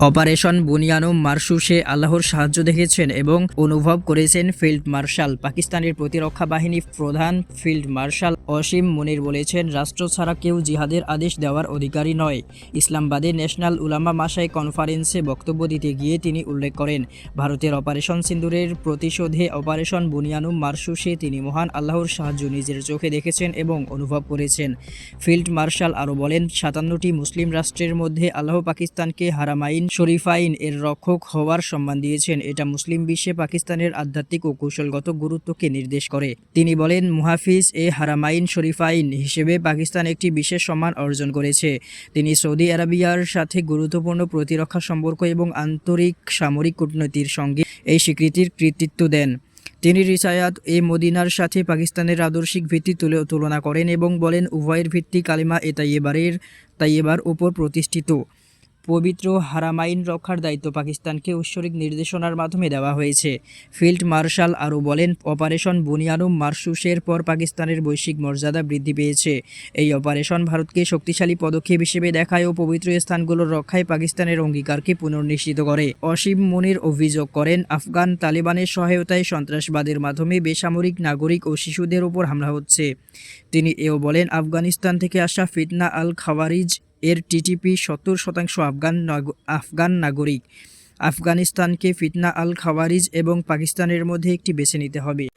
Operation বুনিয়ানুম মারসুসে আল্লাহর সাহায্য দেখেছেন এবং অনুভব করেছেন ফিল্ড মার্শাল। পাকিস্তানের প্রতিরক্ষা বাহিনী প্রধান ফিল্ড মার্শাল অসীম মুনির বলেছেন, রাষ্ট্র ছাড়া কেউ জিহাদের আদেশ দেওয়ার অধিকারী নয়। ইসলামাবাদে ন্যাশনাল উলামা মাসায় কনফারেন্সে বক্তব্য দিতে গিয়ে তিনি উল্লেখ করেন, ভারতের অপারেশন সিন্দুরের প্রতিশোধে অপারেশন বুনিয়ানুম মারসুসে তিনি মহান আল্লাহর সাহায্য নিজের চোখে দেখেছেন এবং অনুভব করেছেন। ফিল্ড মার্শাল আরও বলেন, সাতান্নটি মুসলিম রাষ্ট্রের মধ্যে আল্লাহ পাকিস্তানকে হারামাইন শরীফাইন এর রক্ষক হওয়ার সম্মান দিয়েছেন। এটা মুসলিম বিশ্বে পাকিস্তানের আধ্যাত্মিক ও কৌশলগত গুরুত্বকে নির্দেশ করে। তিনি বলেন, মুহাফিজ এ হারামাইন শরীফাইন হিসেবে পাকিস্তান একটি বিশেষ সম্মান অর্জন করেছে। তিনি সৌদি আরবিয়ার সাথে গুরুত্বপূর্ণ প্রতিরক্ষা সম্পর্ক এবং আন্তরিক সামরিক কূটনীতির সঙ্গে এই স্বীকৃতির কৃতিত্ব দেন। তিনি রিসায়াত এ মদিনার সাথে পাকিস্তানের আদর্শিক ভিত্তি তুলে তুলনা করেন এবং বলেন, উভয়ের ভিত্তি কালিমা এ তাইয়েবারের তাইয়েবার উপর প্রতিষ্ঠিত। পবিত্র হারামাইন রক্ষার দায়িত্ব পাকিস্তানকে ঐশ্বরিক নির্দেশনার মাধ্যমে দেওয়া হয়েছে। ফিল্ড মার্শাল আরও বলেন, অপারেশন বুনিয়ানুম মারসুসের পর পাকিস্তানের বৈশ্বিক মর্যাদা বৃদ্ধি পেয়েছে। এই অপারেশন ভারতকে শক্তিশালী পদক্ষেপ হিসেবে দেখায় ও পবিত্র স্থানগুলোর রক্ষায় পাকিস্তানের অঙ্গীকারকে পুনর্নিশ্চিত করে। অসীম মুনির অভিযোগ করেন, আফগান তালিবানের সহায়তায় সন্ত্রাসবাদের মাধ্যমে বেসামরিক নাগরিক ও শিশুদের উপর হামলা হচ্ছে। তিনি এও বলেন, আফগানিস্তান থেকে আসা ফিতনা আল খাওয়ারিজ এর টিটিপি সত্তর শতাংশ আফগান আফগান নাগরিক। আফগানিস্তানকে ফিতনা আল খাওয়ারিজ এবং পাকিস্তানের মধ্যে একটি বেছে নিতে হবে।